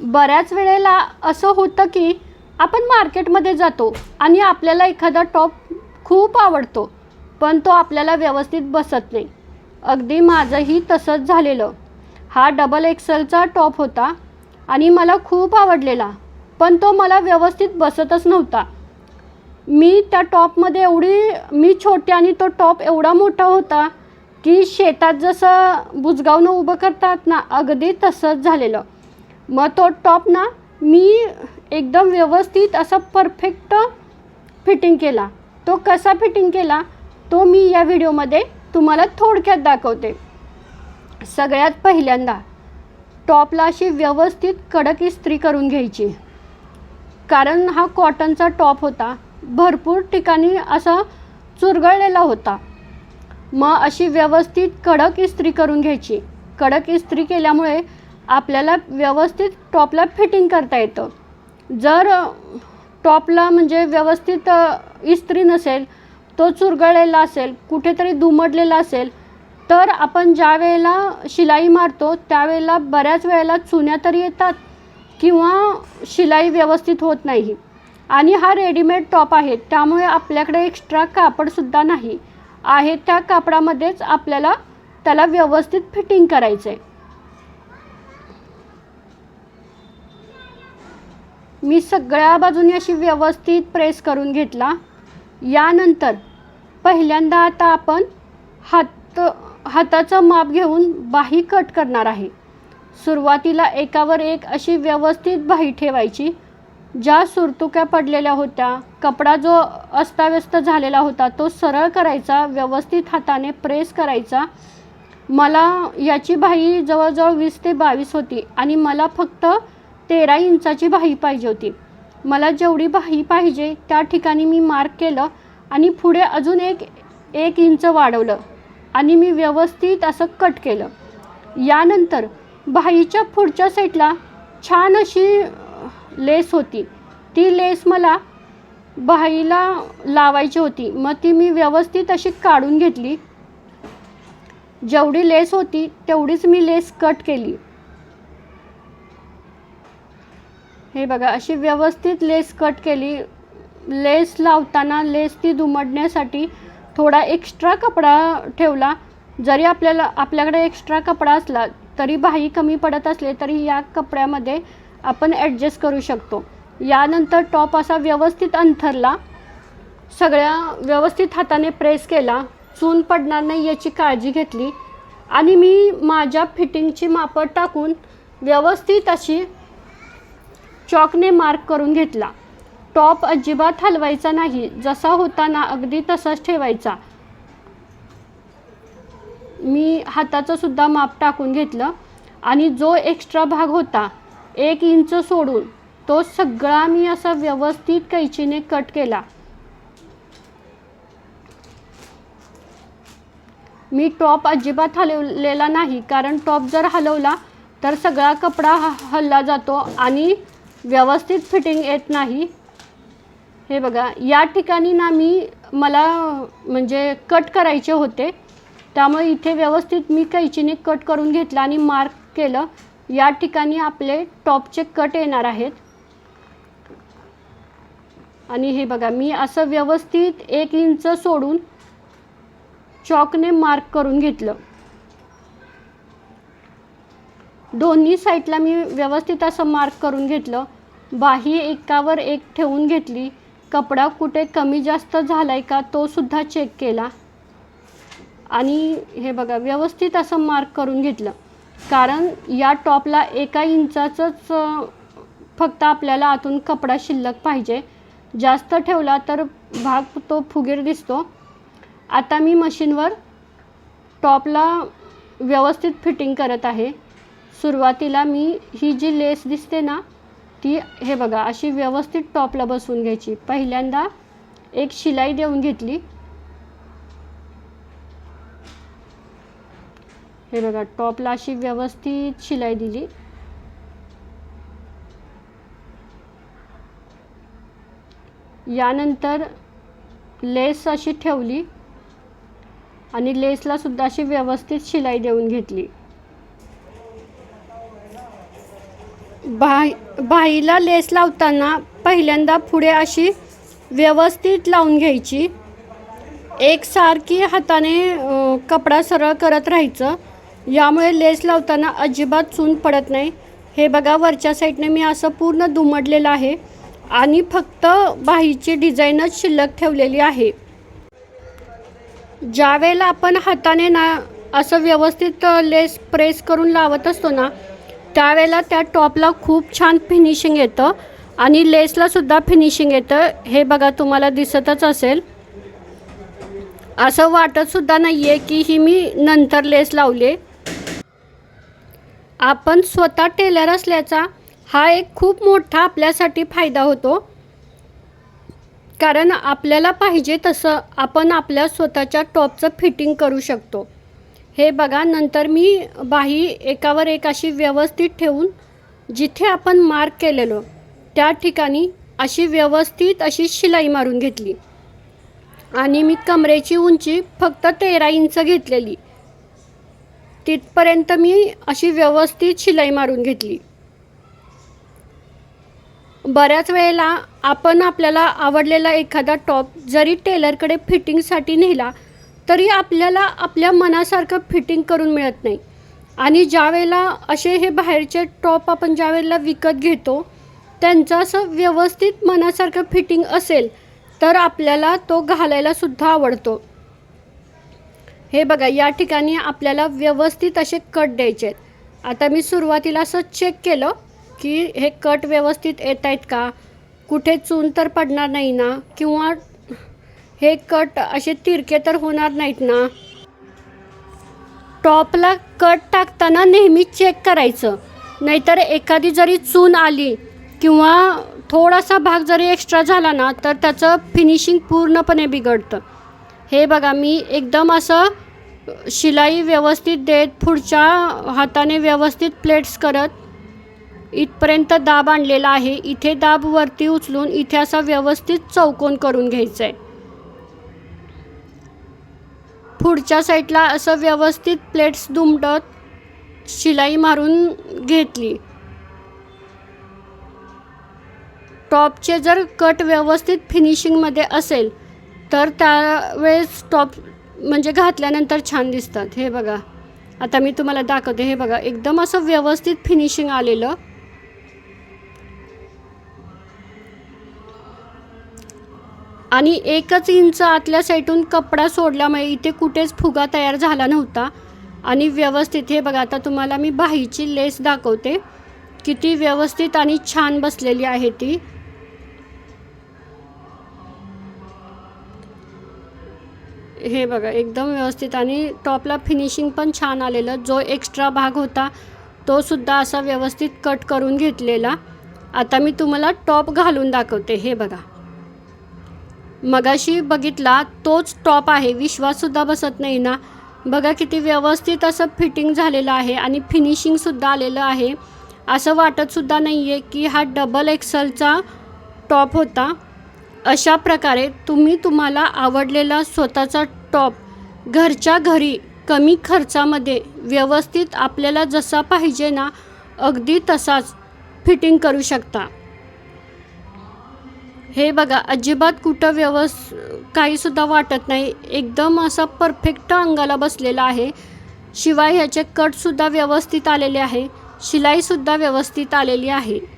बऱ्याच वेळेला असं होतं की आपण मार्केटमध्ये जातो आणि आपल्याला एखादा टॉप खूप आवडतो पण तो आपल्याला व्यवस्थित बसत नाही. अगदी माझंही तसंच झालेलं. हा डबल एक्सेलचा टॉप होता आणि मला खूप आवडलेला पण तो मला व्यवस्थित बसतच नव्हता. मी त्या टॉपमध्ये एवढी मी छोटी आणि तो टॉप एवढा मोठा होता की शेतात जसं बुजगावनं उभं करतात ना अगदी तसंच झालेलं. मग तो टॉप ना मी एकदम व्यवस्थित असा परफेक्ट फिटिंग केला. तो कसा फिटिंग केला तो मी या व्हिडिओमध्ये तुम्हाला थोडक्यात दाखवते. सगळ्यात पहिल्यांदा टॉपला अशी व्यवस्थित कडक इस्त्री करून घ्यायची. कारण हा कॉटनचा टॉप होता भरपूर ठिकाणी असा चुरगळलेला होता. मग अशी व्यवस्थित कडक इस्त्री करून घ्यायची. कडक इस्त्री केल्यामुळे आपल्याला व्यवस्थित टॉपला फिटिंग करता येतं. जर टॉपला म्हणजे व्यवस्थित इस्त्री नसेल तो चुरगळलेला असेल कुठेतरी दुमडलेला असेल तर आपण ज्या वेळेला शिलाई मारतो त्यावेळेला बऱ्याच वेळेला चुन्या तरी येतात किंवा शिलाई व्यवस्थित होत नाही. आणि हा रेडीमेड टॉप आहे त्यामुळे आपल्याकडे एक्स्ट्रा कापडसुद्धा नाही. आहे त्या कापडामध्येच आपल्याला त्याला व्यवस्थित फिटिंग करायचं आहे मी सगळ्या बाजूनी अशी व्यवस्थित प्रेस करून घेतला. यानंतर पहिल्यांदा आता आपण हात हाताचं माप घेऊन बाही कट करणार आहे. सुरुवातीला एकावर एक अशी व्यवस्थित बाही ठेवायची. ज्या सुरतुक्या पडलेल्या होत्या कपडा जो अस्ताव्यस्त झालेला होता तो सरळ करायचा व्यवस्थित हाताने प्रेस करायचा. मला याची बाही जवळजवळ वीस ते बावीस होती आणि मला फक्त तेरा इंचाची बाही पाहिजे होती. मला जेवढी बाही पाहिजे त्या ठिकाणी मी मार्क केलं आणि पुढे अजून एक एक इंच वाढवलं आणि मी व्यवस्थित असं कट केलं. यानंतर बाहीच्या पुढच्या सेटला छान अशी लेस होती. ती लेस मला बाहीला लावायची होती. मग ती मी व्यवस्थित अशी काढून घेतली. जेवढी लेस होती तेवढीच मी लेस कट केली. हे बघा अशी व्यवस्थित लेस कट केली. लेस लावताना लेस ती दुमडण्यासाठी थोडा एक्स्ट्रा कपडा ठेवला. जरी आपल्याला आपल्याकडे एक्स्ट्रा कपडा असला तरी बाही कमी पडत असले तरी या कपड्यामध्ये आपण ॲडजस्ट करू शकतो. यानंतर टॉप असा व्यवस्थित अंथरला. सगळ्या व्यवस्थित हाताने प्रेस केला. चून पडणार नाही याची काळजी घेतली. आणि मी माझ्या फिटिंगची मापं टाकून व्यवस्थित अशी चॉकने मार्क करून घेतला. टॉप अजिबात हलवायचा नाही. जसा होता ना अगदी तसाच ठेवायचा. मी हाताचं सुद्धा माप टाकून घेतलं आणि जो एक्स्ट्रा भाग होता एक इंच सोडून तो सगळा मी असा व्यवस्थित कैचीने कट केला. मी टॉप अजिबात हलवलेला नाही. कारण टॉप जर हलवला तर सगळा कपडा ह हल्ला जातो आणि व्यवस्थित फिटिंग येत नाही. हे बघा या ठिकाणी ना मी मला म्हणजे कट करायचे होते. त्यामुळे इथे व्यवस्थित मी कैचीने कट करून घेतलं आणि मार्क केलं. या ठिकाणी आपले टॉपचे कट येणार आहेत. आणि हे बघा मी असं व्यवस्थित एक इंच सोडून चॉकने मार्क करून घेतलं. दोन्ही साईडला मी व्यवस्थित असं मार्क करून घेतलं. बाही एकावर एक ठेवून घेतली. कपडा कुठे कमी जास्त झाला आहे का तो सुद्धा चेक केला. आणि हे बघा व्यवस्थित असं मार्क करून घेतलं. कारण या टॉपला एका इंचाचंच फक्त आपल्याला आतून कपडा शिल्लक पाहिजे. जास्त ठेवला तर भाग तो फुगीर दिसतो. आता मी मशीनवर टॉपला व्यवस्थित फिटिंग करत आहे. सुरुवातीला मी ही जी लेस दिसते ना ती हे बघा अशी व्यवस्थित टॉपला बसवून घ्यायची. पहिल्यांदा एक शिलाई देऊन घेतली. हे बघा टॉपला अशी व्यवस्थित शिलाई दिली. यानंतर लेस अशी ठेवली आणि लेसला सुद्धा अशी व्यवस्थित शिलाई देऊन घेतली. बाई बाईला लेस लावताना पहिल्यांदा पुढे अशी व्यवस्थित लावून घ्यायची. एकसारखी हाताने कपडा सरळ करत राहायचं. यामुळे लेस लावताना अजिबात चून पडत नाही. हे बघा वरच्या साईडने मी असं पूर्ण दुमडलेलं आहे आणि फक्त बाहीची डिझाईनच शिल्लक ठेवलेली आहे. ज्यावेळेला आपण हाताने ना असं व्यवस्थित लेस प्रेस करून लावत असतो ना त्यावेळेला त्या टॉपला खूप छान फिनिशिंग येतं आणि लेसला सुद्धा फिनिशिंग येतं. हे बघा तुम्हाला दिसतच असेल. असं वाटत सुद्धा नाही आहे की ही मी नंतर लेस लावले आपण स्वतः टेलर असल्याचा हा एक खूप मोठा आपल्यासाठी फायदा होतो. कारण आपल्याला पाहिजे तसं आपण आपल्या स्वतःच्या टॉपचं फिटिंग करू शकतो. हे बघा नंतर मी बाही एकावर एक अशी व्यवस्थित ठेवून जिथे आपण मार्क केलेलो त्या ठिकाणी अशी व्यवस्थित अशी शिलाई मारून घेतली. आणि मी कमरेची उंची फक्त तेरा इंच घेतलेली. तिथपर्यंत मी अशी व्यवस्थित शिलाई मारून घेतली. बऱ्याच वेळेला आपण आपल्याला आवडलेला एखादा टॉप जरी टेलरकडे फिटिंगसाठी नेला तरी आपल्याला आपल्या मनासारखं फिटिंग करून मिळत नाही. आणि ज्या वेळेला असे हे बाहेरचे टॉप आपण ज्या वेळेला विकत घेतो त्यांचं असं व्यवस्थित मनासारखं फिटिंग असेल तर आपल्याला तो घालायला सुद्धा आवडतो. हे बघा या ठिकाणी आपल्याला व्यवस्थित असे कट द्यायचे आहेत. आता मी सुरुवातीला असं चेक केलं की हे कट व्यवस्थित येत आहेत का? कुठे चून तर पडणार नाही ना? किंवा हे कट असे तिरके तर होणार नाहीत ना. टॉपला कट टाकताना नेहमी चेक करायचं. नाहीतर एखादी जरी चून आली किंवा थोडासा भाग जरी एक्स्ट्रा झाला ना तर त्याचं फिनिशिंग पूर्णपणे बिघडतं. हे बघा मी एकदम असं शिलाई व्यवस्थित देत पुढच्या हाताने व्यवस्थित प्लेट्स करत इथपर्यंत दाब आणलेला आहे. इथे दाब वरती उचलून इथे असा व्यवस्थित चौकोन करून घ्यायचा आहे पुढच्या साईडला असं व्यवस्थित प्लेट्स दुमटत शिलाई मारून घेतली. टॉपचे जर कट व्यवस्थित फिनिशिंगमध्ये असेल तर त्यावेळेस टॉप म्हणजे घातल्यानंतर छान दिसतात. हे बघा. आता मी तुम्हाला दाखवते. हे बघा एकदम असं व्यवस्थित फिनिशिंग आलेलं. आणि एकच इंच आतल्या साईडून कपडा सोडल्यामुळे इथे कुठेच फुगा तयार झाला नव्हता. आणि व्यवस्थित हे बघा आता तुम्हाला मी बाहीची लेस दाखवते. किती व्यवस्थित आणि छान बसलेली आहे ती. हे बघा एकदम व्यवस्थित आणि टॉपला फिनिशिंग पण छान आलेलं. जो एक्स्ट्रा भाग होता तो सुद्धा असा व्यवस्थित कट करून घेतलेला. आता मी तुम्हाला टॉप घालून दाखवते हे बघा. मगाशी बघितला तोच टॉप आहे. विश्वाससुद्धा बसत नाही ना. बघा किती व्यवस्थित असं फिटिंग झालेलं आहे आणि फिनिशिंगसुद्धा आलेलं आहे. असं वाटतसुद्धा नाही आहे की हा डबल एक्सलचा टॉप होता. अशा प्रकारे तुम्ही तुम्हाला आवडलेला स्वतःचा टॉप घरच्या घरी कमी खर्चामध्ये व्यवस्थित आपल्याला जसा पाहिजे ना अगदी तसाच फिटिंग करू शकता. हे बघा अजिबात कुठं व्यवस् काहीसुद्धा वाटत नाही. एकदम असा परफेक्ट अंगाला बसलेला आहे. शिवाय ह्याचे कटसुद्धा व्यवस्थित आलेले आहे. शिलाईसुद्धा व्यवस्थित आलेली आहे.